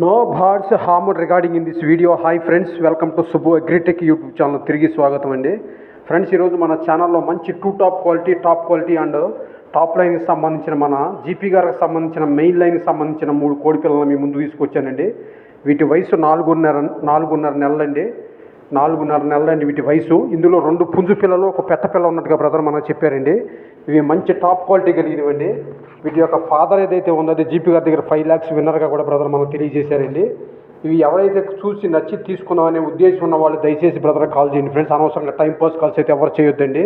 No birds harm regarding in this video hi friends welcome to Subbu Agritech YouTube channel తిరిగి స్వాగతం అండి. Friends ఈరోజు మన ఛానల్లో మంచి two top quality top quality and top లైన్కి సంబంధించిన మన జీపీ గారికి సంబంధించిన మెయిన్ లైన్కి సంబంధించిన మూడు కోడి పిల్లలను మీ ముందు తీసుకొచ్చానండి. వీటి వయసు నాలుగున్నర నాలుగున్నర నెలలండి. నాలుగున్నర నెలలండి వీటి వయసు. ఇందులో రెండు పుంజు పిల్లలు ఒక పెట్ట పిల్ల ఉన్నట్టుగా బ్రదర్ మనకు చెప్పారండి. ఇవి మంచి టాప్ క్వాలిటీ కలిగినవండి. వీటి యొక్క ఫాదర్ ఏదైతే ఉందో అది జీపీ గారి దగ్గర ఫైవ్ ల్యాక్స్ విన్నర్గా కూడా బ్రదర్ మనకు తెలియజేశారండి. ఇవి ఎవరైతే చూసి నచ్చి తీసుకున్నామనే ఉద్దేశం ఉన్న వాళ్ళు దయచేసి బ్రదర్ కాల్ చేయండి ఫ్రెండ్స్. అనవసరంగా టైం పాస్ కాల్స్ అయితే ఎవరు చేయొద్దండి.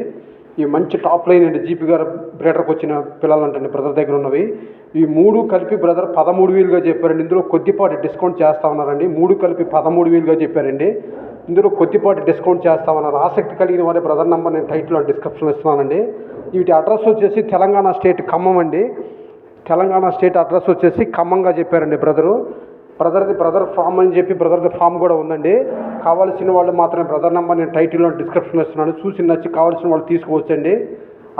ఇవి మంచి టాప్ లైన్ అండి జీపీ గారు బ్రేటర్కి వచ్చిన పిల్లలు అంటండి బ్రదర్ దగ్గర ఉన్నవి. ఈ మూడు కలిపి బ్రదర్ పదమూడు వేలుగా చెప్పారండి. ఇందులో కొద్దిపాటి డిస్కౌంట్ చేస్తా ఉన్నారండి. మూడు కలిపి పదమూడు వేలుగా చెప్పారండి. ఇందులో కొద్దిపాటి డిస్కౌంట్ చేస్తామన్నారు. ఆసక్తి కలిగిన వారి బ్రదర్ నెంబర్ నేను టైటిల్లో డిస్క్రిప్షన్ ఇస్తున్నానండి. వీటి అడ్రస్ వచ్చేసి తెలంగాణ స్టేట్ ఖమ్మం అండి. తెలంగాణ స్టేట్ అడ్రస్ వచ్చేసి ఖమ్మంగా చెప్పారండి బ్రదరు బ్రదర్ది బ్రదర్ ఫామ్ అని చెప్పి బ్రదర్ది ఫామ్ కూడా ఉందండి. కావాల్సిన వాళ్ళు మాత్రమే బ్రదర్ నెంబర్ నేను టైటిల్లో డిస్క్రిప్షన్ ఇస్తున్నాను. చూసి నచ్చి కావాల్సిన వాళ్ళు తీసుకోవచ్చండి.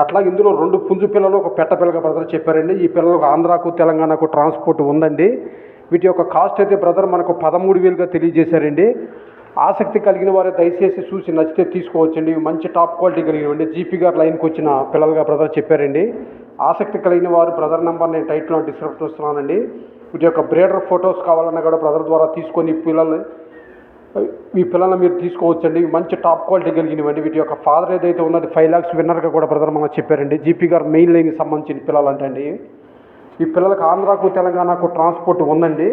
అట్లా ఇందులో రెండు పుంజు పిల్లలు ఒక పెట్ట పిల్లగా బ్రదర్ చెప్పారండి. ఈ పిల్లలకు ఆంధ్రాకు తెలంగాణకు ట్రాన్స్పోర్ట్ ఉందండి. వీటి యొక్క కాస్ట్ అయితే బ్రదర్ మనకు పదమూడు వేలుగా తెలియజేశారండి. ఆసక్తి కలిగిన వారే దయచేసి చూసి నచ్చితే తీసుకోవచ్చండి. మంచి టాప్ క్వాలిటీ కలిగినవండి జీపీ గారు లైన్కి వచ్చిన పిల్లలుగా బ్రదర్ చెప్పారండి. ఆసక్తి కలిగిన వారు బ్రదర్ నెంబర్ నేను టైట్లో డిస్క్రిప్షన్ ఇస్తున్నానండి. వీటి యొక్క బ్రేడర్ ఫొటోస్ కావాలన్నా కూడా బ్రదర్ ద్వారా తీసుకొని పిల్లల్ని ఈ పిల్లల్ని మీరు తీసుకోవచ్చండి. మంచి టాప్ క్వాలిటీ కలిగినవండి. వీటి యొక్క ఫాదర్ ఏదైతే ఉన్నది ఫైవ్ ల్యాక్స్ విన్నర్గా కూడా బ్రదర్ మనకు చెప్పారండి. జీపీ గారు మెయిన్ లైన్కి సంబంధించిన పిల్లలు అంటండి ఈ పిల్లలకు ఆంధ్రాకు తెలంగాణకు ట్రాన్స్పోర్ట్ ఉందండి.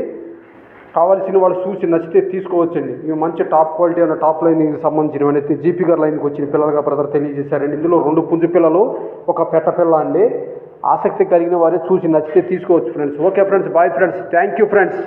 కావాల్సిన వాళ్ళు చూసి నచ్చితే తీసుకోవచ్చండి. ఇవి మంచి టాప్ క్వాలిటీ అన్న టాప్ లైన్కి సంబంధించినవి అయితే జీపీ గారి లైన్కి వచ్చిన పిల్లలుగా బ్రదర్ తెలియజేశారండి. ఇందులో రెండు పుంజు పిల్లలు ఒక పెట్ట పిల్ల అండి. ఆసక్తి కలిగిన వారే చూసి నచ్చితే తీసుకోవచ్చు friends. Okay friends bye friends. Thank you friends.